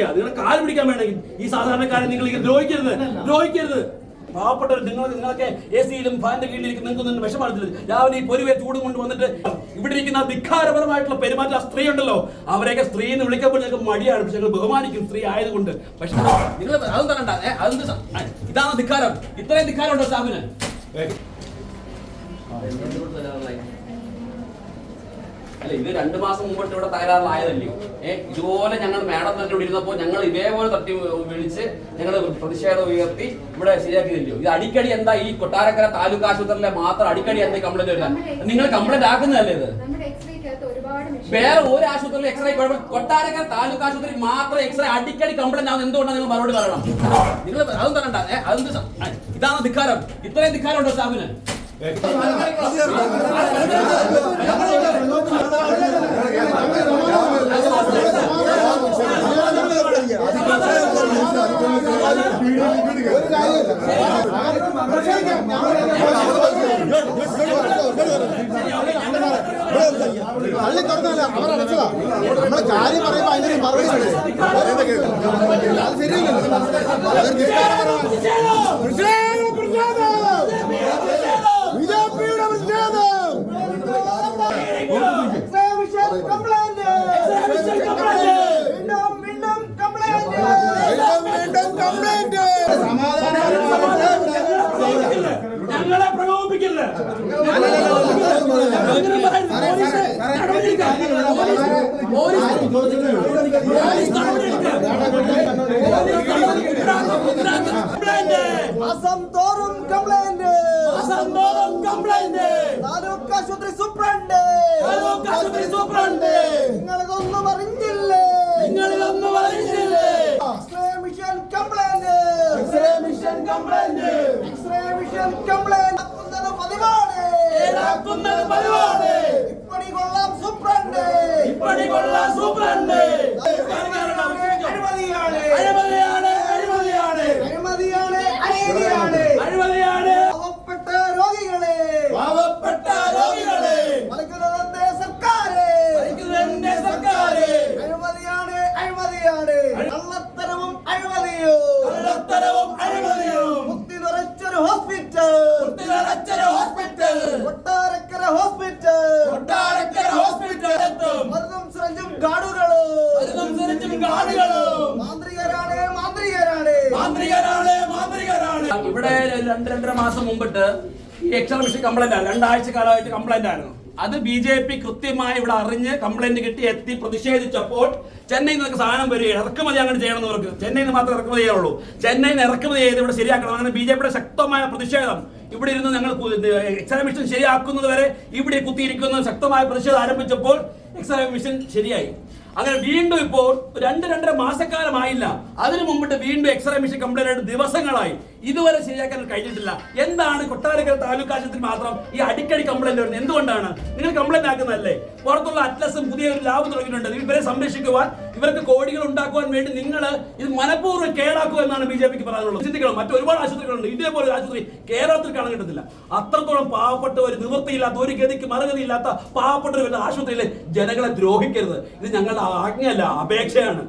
പിടിക്കുക. നിങ്ങളെ കാൽ പിടിക്കാൻ വേണമെങ്കിൽ ഈ സാധാരണക്കാരെ നിങ്ങൾ ഇങ്ങനെ ദ്രോഹിക്കരുത് ദ്രോഹിക്കരുത്. പാവപ്പെട്ടവർ നിങ്ങൾ നിങ്ങളൊക്കെ എ സിയിലും ഫാനിന്റെ കീഴിലിരിക്കും. നിങ്ങൾക്ക് ഒന്നും വിഷമാണത്തില്ല രാവിലെ ഈ പൊരുവെ ചൂടും കൊണ്ട് വന്നിട്ട് ഇവിടെ ഇരിക്കുന്ന ധിക്കാരപരമായിട്ടുള്ള പെരുമാറ്റം ആ സ്ത്രീ ഉണ്ടല്ലോ. അവരെയൊക്കെ സ്ത്രീ എന്ന് വിളിക്കുമ്പോൾ ഞങ്ങൾക്ക് മടിയാണ്. പക്ഷെ ഞങ്ങൾ ബഹുമാനിക്കും സ്ത്രീ ആയതുകൊണ്ട്. പക്ഷെ നിങ്ങൾ അതും തരണ്ട ഏ, അതെന്ത് ഇതാണ് ധിക്കാരം. ഇത്രയും ധിക്കാരം ഉണ്ടോ സ്റ്റാഫിന് അല്ല ഇത് രണ്ടു മാസം മുമ്പ് ഇവിടെ തകരാറിലായതല്ലയോ ഏ ഇതുപോലെ ഞങ്ങൾ മാഡം തന്നെ ഇവിടെ ഇരുന്നപ്പോൾ ഞങ്ങൾ ഇതേപോലെ തട്ടി വിളിച്ച് ഞങ്ങൾ പ്രതിഷേധം ഉയർത്തി ഇവിടെ ശരിയാക്കിയതല്ലയോ ഇത് അടിക്കടി എന്താ ഈ കൊട്ടാരക്കര താലൂക്ക് ആശുപത്രിയിലെ മാത്രം അടിക്കടി എന്താ കംപ്ലൈന്റ് വരുന്നത്? നിങ്ങൾ കംപ്ലൈന്റ് ആക്കുന്നതല്ലേ ഇത്? വേറെ ഒരു ആശുപത്രിയിൽ എക്സ്റേ കൊട്ടാരക്കര താലൂക്ക് ആശുപത്രി മാത്രം എക്സ്റേ അടിക്കടി കംപ്ലൈന്റ് ആവുന്നത് എന്തുകൊണ്ടാണ് നിങ്ങൾ മറുപടി പറയണം? നിങ്ങൾ അതും തരണ്ട അതെന്ത് ഇതാണ് ധിക്കാരം. ഇത്രയും ധിക്കാരം ഉണ്ടോ സ്റ്റാഫിന് പള്ളി തുറന്നല്ല അവർ അടച്ചതാ നമ്മള് കാര്യം പറയുമ്പോ അതിന്റെ ഒരു മറുപടി വേണ്ടേ? അത് ശരിയല്ലല്ലോ ഞങ്ങളെ പ്രകോപിപ്പിക്കരുത് മാസം തോറും കംപ്ലൈന്റ് അസംബോധം കംപ്ലൈന്റ് താലൂക്ക് ആശുപത്രി സൂപ്രണ്ട്. താലൂക്ക് ആശുപത്രി സൂപ്രണ്ട്. നിങ്ങൾക്കൊന്നും അറിഞ്ഞില്ലേ നിങ്ങളിതൊന്നും അറിയില്ലേ X ray machine complaint complaint X ray vision complaint പതിവാണ് പതിവാണ് ഇപ്പണി കൊള്ളാം സൂപ്രണ്ട്. ഇപ്പണി കൊള്ളാൻ സൂപ്രണ്ട്. അഴിമതിയാണ് അഴിമതിയാണ് hospital കുട്ടികളച്ചര hospital Kottarakkara hospital Kottarakkara hospital മരുന്നും സിറഞ്ചും ഗാർഡുകളും സിറഞ്ചും ഗാർഡുകളും മാന്ത്രികരാണ് മാന്ത്രികരാണ്. മാന്ത്രികരാണ് മാന്ത്രികരാണ്. ഇവിടെ രണ്ട് രണ്ടര മാസം മുമ്പിട്ട് ഈ എക്സർമിഷൻ കംപ്ലൈന്റ് ആണ് രണ്ടാഴ്ച കാലമായിട്ട് കംപ്ലൈന്റ് ആയിരുന്നു. അത് ബി ജെ പി കൃത്യമായി ഇവിടെ അറിഞ്ഞ് കംപ്ലൈന്റ് കിട്ടി എത്തി പ്രതിഷേധിച്ചപ്പോൾ ചെന്നൈയിൽ നിന്നൊക്കെ സാധനം വരികയാണ്. ഇറക്കുമതി അങ്ങനെ ചെയ്യണം എന്നവർക്ക് ചെന്നൈയിൽ നിന്ന് മാത്രമേ ഇറക്കുമതി ചെയ്യാവുള്ളൂ. ചെന്നൈയിൽ നിന്ന് ഇറക്കുമതി ചെയ്ത് ഇവിടെ ശരിയാക്കണം. അങ്ങനെ ബി ജെ പിയുടെ ശക്തമായ പ്രതിഷേധം. ഇവിടെ ഇരുന്ന് ഞങ്ങൾ എക്സാമിഷൻ ശരിയാക്കുന്നത് വരെ ഇവിടെ കുത്തിയിരിക്കുന്ന ശക്തമായ പ്രതിഷേധം ആരംഭിച്ചപ്പോൾ എക്സാമിഷൻ ശരിയായി. അങ്ങനെ വീണ്ടും ഇപ്പോൾ രണ്ട് രണ്ടര മാസക്കാലമായില്ല. അതിനു മുമ്പിട്ട് വീണ്ടും എക്സ്റേ മെഷീൻ കംപ്ലൈന്റ് ആയിട്ട് ദിവസങ്ങളായി. ഇതുവരെ ശരിയാക്കാൻ കഴിഞ്ഞിട്ടില്ല. എന്താണ് കൊട്ടാരക്കര താലൂക്ക് ആശുപത്രി മാത്രം ഈ അടിക്കടി കംപ്ലൈന്റ് വരുന്നത്? എന്തുകൊണ്ടാണ്? നിങ്ങൾ കംപ്ലൈന്റ് ആക്കുന്നതല്ലേ? പുറത്തുള്ള അറ്റ്ലസും പുതിയ ഒരു ലാബ് തുടങ്ങിയിട്ടുണ്ട്. ഇവരെ സംരക്ഷിക്കുവാൻ ഇവർക്ക് കോടികൾ ഉണ്ടാക്കുവാൻ വേണ്ടി നിങ്ങൾ ഇത് മനഃപൂർവം കേടാക്കുക എന്നാണ് ബി ജെ പിക്ക് പറയാനുള്ളത്. ചിന്തിക്കണം മറ്റു ഒരുപാട് ആശുപത്രികളുണ്ട്. ഇതേപോലെ ആശുപത്രി കേരളത്തിൽ കാണാൻ അത്രത്തോളം പാവപ്പെട്ട ഒരു നിവൃത്തിയില്ലാത്ത ഒരു ഗതിക്ക് മറുഗതിയില്ലാത്ത പാവപ്പെട്ട ഒരു ആശുപത്രിയിലെ ജനങ്ങളെ ദ്രോഹിക്കരുത്. ഇത് ഞങ്ങളുടെ ആജ്ഞയല്ല അപേക്ഷയാണ്.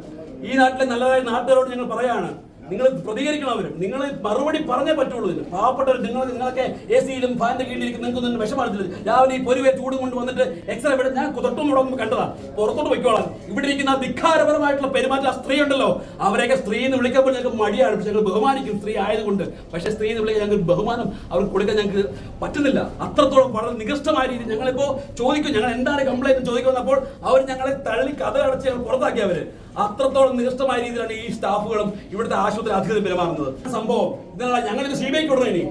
ഈ നാട്ടിലെ നല്ലതായ നാട്ടുകാരോട് ഞങ്ങൾ പറയാണ് നിങ്ങൾ പ്രതികരിക്കണം അവരും നിങ്ങൾ മറുപടി പറഞ്ഞേ പറ്റുള്ളൂ. ഇതിന് പാവപ്പെട്ടവർ നിങ്ങൾ നിങ്ങളൊക്കെ എ സിയിലും ഫാനിന്റെ കീഴിലിരിക്കും നിങ്ങൾക്ക് ഒന്നും വിഷമാണത്തില്ല രാവിലെ ഈ പൊരുവെ ചൂട് കൊണ്ട് വന്നിട്ട് എക്സ്റേ ഇവിടെ ഞാൻ തൊട്ടും മുടങ്ങും കണ്ടതാ. പുറത്തോട്ട് പോയിക്കോളാം. ഇവിടെ ഇരിക്കുന്ന ധിക്കാരപരമായിട്ടുള്ള പെരുമാറ്റം ആ സ്ത്രീ ഉണ്ടല്ലോ. അവരെയൊക്കെ സ്ത്രീ എന്ന് വിളിക്കുമ്പോൾ ഞങ്ങൾക്ക് മടിയാണ്. പക്ഷെ ഞങ്ങൾ ബഹുമാനിക്കും സ്ത്രീ ആയതുകൊണ്ട്. പക്ഷെ സ്ത്രീ എന്ന് വിളിക്കാൻ ഞങ്ങൾക്ക് ബഹുമാനം അവർക്ക് കൊടുക്കാൻ ഞങ്ങൾക്ക് പറ്റുന്നില്ല. അത്രത്തോളം വളരെ നികൃഷ്ടമായ രീതി ഞങ്ങളിപ്പോ ചോദിക്കും. ഞങ്ങൾ എന്താണ് കംപ്ലൈന്റ് ചോദിക്കുന്നപ്പോൾ അവർ ഞങ്ങളെ തള്ളി കഥ അടച്ച് ഞങ്ങൾ പുറത്താക്കി അവർ. അത്രത്തോളം നികൃഷ്ടമായ രീതിയിലാണ് ഈ സ്റ്റാഫുകളും ഇവിടുത്തെ ആശുപത്രി അധികൃതർ പെരുമാറുന്നത്. സംഭവം ഇതിനുള്ള ഞങ്ങൾ ഇത് സി ബി ഐക്ക് വിടണം ഇനി?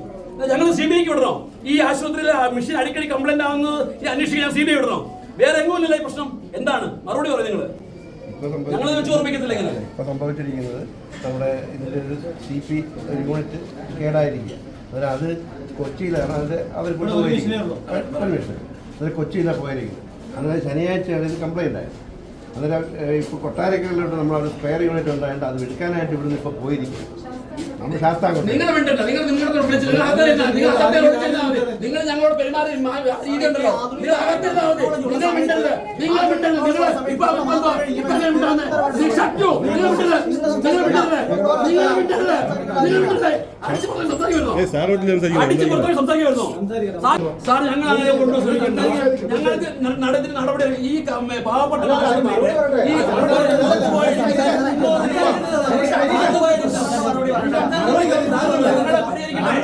ഞങ്ങൾ സി ബി ഐക്ക് വിടണോ? ഈ ആശുപത്രിയിലെ മെഷീൻ അടിക്കടി കംപ്ലൈന്റ് ആവുന്നത് ഈ അന്വേഷിക്കാൻ സി ബി ഐ വിടണോ? വേറെ എങ്ങുമില്ലല്ലോ ഈ പ്രശ്നം. എന്താണ്? മറുപടി പറയും നിങ്ങൾ സംഭവിച്ചിരിക്കുന്നത് നമ്മുടെ ഇതിന്റെ ഒരു സി പി യൂണിറ്റ് കേടായിരിക്കുക. അത് കൊച്ചിയിലാണ് അത് അവർ അത് കൊച്ചിയിലാണ് പോയിരിക്കുന്നത്. അങ്ങനെ ശനിയാഴ്ചയാണ് ഇത് കംപ്ലൈന്റ് ആയത്. അന്നേരം ഇപ്പോൾ കൊട്ടാരക്കരയിലോട്ട് നമ്മൾ അവിടെ സ്പെയർ യൂണിറ്റ് ഉണ്ടായിട്ട് അത് എടുക്കാനായിട്ട് ഇവിടുന്ന് ഇപ്പോൾ പോയിരിക്കും നമ്മൾ ശാസ്താംകോട്ട നിങ്ങൾ നിങ്ങൾ നിങ്ങൾ ഞങ്ങളോട് പെരുമാറി ഉണ്ടല്ലോ നിങ്ങൾ അകത്തിരുന്നാ മതി നിങ്ങൾ മിണ്ടരുത് നിങ്ങൾ മിണ്ടരുത് നിങ്ങൾ ഇപ്പൊ നിങ്ങൾ മിണ്ടാന്ന് നിങ്ങൾ ഷട്ടു നിങ്ങൾ മിണ്ടരുത് നിങ്ങൾ മിണ്ടരുത് മിണ്ടരുത് മിണ്ടരുത് അടിച്ചു അടിച്ചു സാർ- ഞങ്ങൾ അങ്ങനെ കൊണ്ടുവന്നു ഞങ്ങൾക്ക് നടത്തിന് നടപടി ഈ പാവപ്പെട്ട ഈ നിങ്ങളെ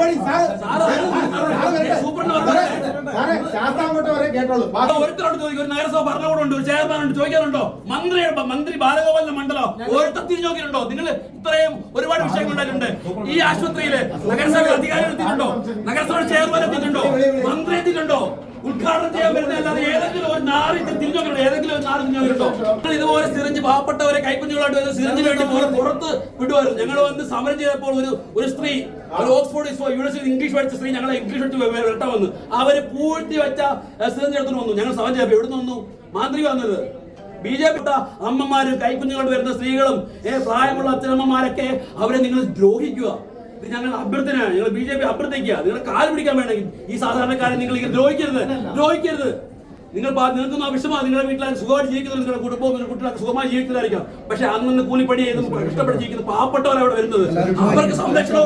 ഒരുത്തരോട് ചോദിക്കും ഒരു നഗരസഭ ഭരണകൂടമുണ്ട് ഒരു ചെയർമാൻ ഉണ്ട് ചോദിക്കാനുണ്ടോ? മന്ത്രി മന്ത്രി ബാലഗോപാലിന്റെ മണ്ഡലം? ഓരോരുത്തർ തിരിഞ്ഞു നോക്കിയിട്ടുണ്ടോ നിങ്ങൾ ഇത്രയും ഒരുപാട് വിഷയങ്ങൾ ഉണ്ടായിട്ടുണ്ട്. ഈ ആശുപത്രിയിൽ നഗരസഭ അധികാരികൾ എത്തിയിട്ടുണ്ടോ? നഗരസഭ ചെയർമാൻ എത്തിയിട്ടുണ്ടോ? മന്ത്രി എത്തിയിട്ടുണ്ടോ? ഉദ്ഘാടനം ചെയ്യാൻ വരുന്ന അല്ലാതെ ഏതെങ്കിലും ഒരു നാറി തിരിഞ്ഞു നോക്കിയിട്ടുണ്ടോ ഏതെങ്കിലും ഒരു നാറി തിരിഞ്ഞു നോക്കിയിട്ടുണ്ടോ നിങ്ങൾ ഇതുപോലെ സിറിഞ്ച് പാവപ്പെട്ടവരെ കൈക്കുഞ്ഞുകളായിട്ട് വരുന്ന സിറിഞ്ചിന് വേണ്ടി പുറത്ത് വിടുവായിരുന്നു. ഞങ്ങൾ വന്ന് സമരം ചെയ്തപ്പോൾ ഒരു ഒരു സ്ത്രീ ഒരു ഓക്സ്ഫോർഡ് യൂണിവേഴ്സിറ്റി ഇംഗ്ലീഷ് പഠിച്ച സ്ത്രീ ഞങ്ങളെ ഇംഗ്ലീഷ് എടുത്ത് വരട്ട വന്നു. അവർ പൂഴ്ത്തി വെച്ച സ്ത്രീ എടുത്തു വന്നു. ഞങ്ങൾ സഭ എവിടെ വന്നു? മാന്ത്രി വന്നത്. ബി ജെ പി അമ്മമാരും കൈക്കുഞ്ഞുങ്ങൾ വരുന്ന സ്ത്രീകളും ഏ പ്രായമുള്ള അച്ഛനമ്മമാരൊക്കെ അവരെ നിങ്ങൾ ദ്രോഹിക്കുക. ഇത് ഞങ്ങൾ അഭ്യർത്ഥന ഞങ്ങൾ ബി ജെ പി അഭ്യർത്ഥിക്കുക. നിങ്ങൾ കാൽ പിടിക്കാൻ വേണമെങ്കിൽ ഈ സാധാരണക്കാരെ നിങ്ങൾ ദ്രോഹിക്കരുത്. ദ്രോഹിക്കരുത്. നിങ്ങൾ നിങ്ങൾക്കൊന്നും ആവശ്യമാണ് നിങ്ങളുടെ വീട്ടിൽ സുഖമായിട്ട് ജീവിക്കുന്നത് നിങ്ങളുടെ കുടുംബവും നിങ്ങളുടെ കുട്ടികളൊക്കെ സുഖമായി ജീവിക്കുന്നതായിരിക്കാം. പക്ഷെ അന്നു കൂലിപ്പണി ചെയ്ത് കഷ്ടപ്പെട്ട് ജീവിക്കുന്ന പാവപ്പെട്ടവരവിടെ അവിടെ വരുന്നത്. അവർക്ക് സംരക്ഷണം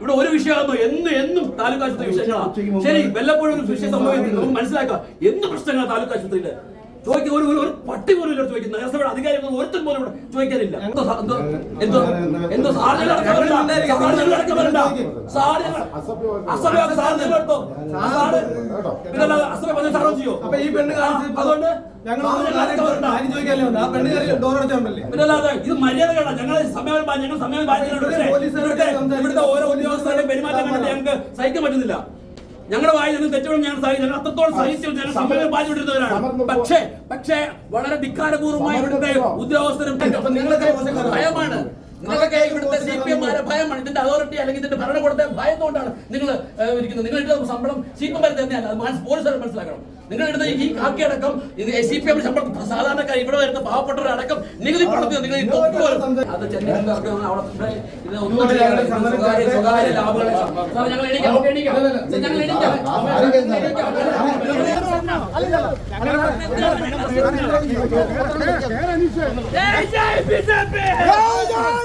ഇവിടെ ഒരു വിഷയമാണോ എന്ന് എന്നും താലൂക്ക് ആശുപത്രി വിഷയങ്ങളാണ് ശരി വല്ലപ്പോഴും ഒരു വിഷയം സംഭവിക്കുന്നത് നമുക്ക് മനസ്സിലാക്കാം. എന്ത് പ്രശ്നങ്ങളാണ് താലൂക്ക് ആശുപത്രിയിൽ? ചോദിക്കുന്ന ഒരു ഒരു- പട്ടി പോലും ഇല്ല ചോദിക്കുന്നത് നഗരസഭയുടെ അധികാരി ഒരുത്തൻ പോലും ഇവിടെ ചോദിക്കാനില്ല. എന്തോ എന്തോ എന്തോ അതുകൊണ്ട് ഇത് മര്യാദകളാണ് ഞങ്ങൾ സമയം ഞങ്ങൾ സമയം ഇവിടുത്തെ ഓരോ ഉദ്യോഗസ്ഥരുടെ പെരുമാറ്റം കണ്ടിട്ട് ഞങ്ങൾക്ക് സഹിക്കാൻ പറ്റുന്നില്ല. ഞങ്ങളുടെ വായിൽ നിന്ന് തെറ്റുകളും ഞങ്ങൾ സഹിച്ചു ഞങ്ങൾ അത്രത്തോളം സഹിച്ചു ഞങ്ങൾ പക്ഷേ പക്ഷേ വളരെ ധിക്കാരപൂർവമായി ഉദ്യോഗസ്ഥരും അപ്പൊ നിങ്ങളൊക്കെ ഭയമാണ് നിങ്ങളൊക്കെ ഇവിടുത്തെ സി പി എംമാരെ ഭയമാണ് ഇതിന്റെ അതോറിറ്റി അല്ലെങ്കിൽ ഇതിന്റെ ഭരണകൂടത്തെ ഭയന്നുകൊണ്ടാണ് നിങ്ങൾ ഇരിക്കുന്നത്. നിങ്ങൾ ഇടുന്ന ശമ്പളം സി പി എം തന്നെയല്ല അത് മാനസ് പോലീസുകാർ മനസ്സിലാക്കണം. നിങ്ങൾ ഇടുന്ന ഈ കാക്കി അടക്കം സി പി എം ശമ്പളം സാധാരണക്കാർ ഇവിടെ വരുന്ന പാവപ്പെട്ടവരടക്കം നികുതി പണത്തിൽ നിങ്ങൾ അത് ചെന്നൈ അവിടെ ഇത് ഒന്നും സ്വകാര്യ സ്വകാര്യ ലാഭങ്ങളെ ഞങ്ങൾ എണീക്കാം എണീക്കാം. ഞങ്ങൾ എണീക്കാം. ജയ ജയ ബി ജെ പി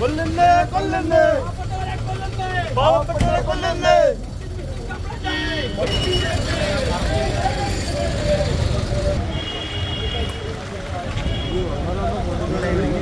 കൊല്ലുന്നു കൊല്ലുന്നു. പാവപ്പെട്ടവരെ കൊല്ലുന്നു. ഒന്നാലൊന്നും കൊണ്ടുപോയി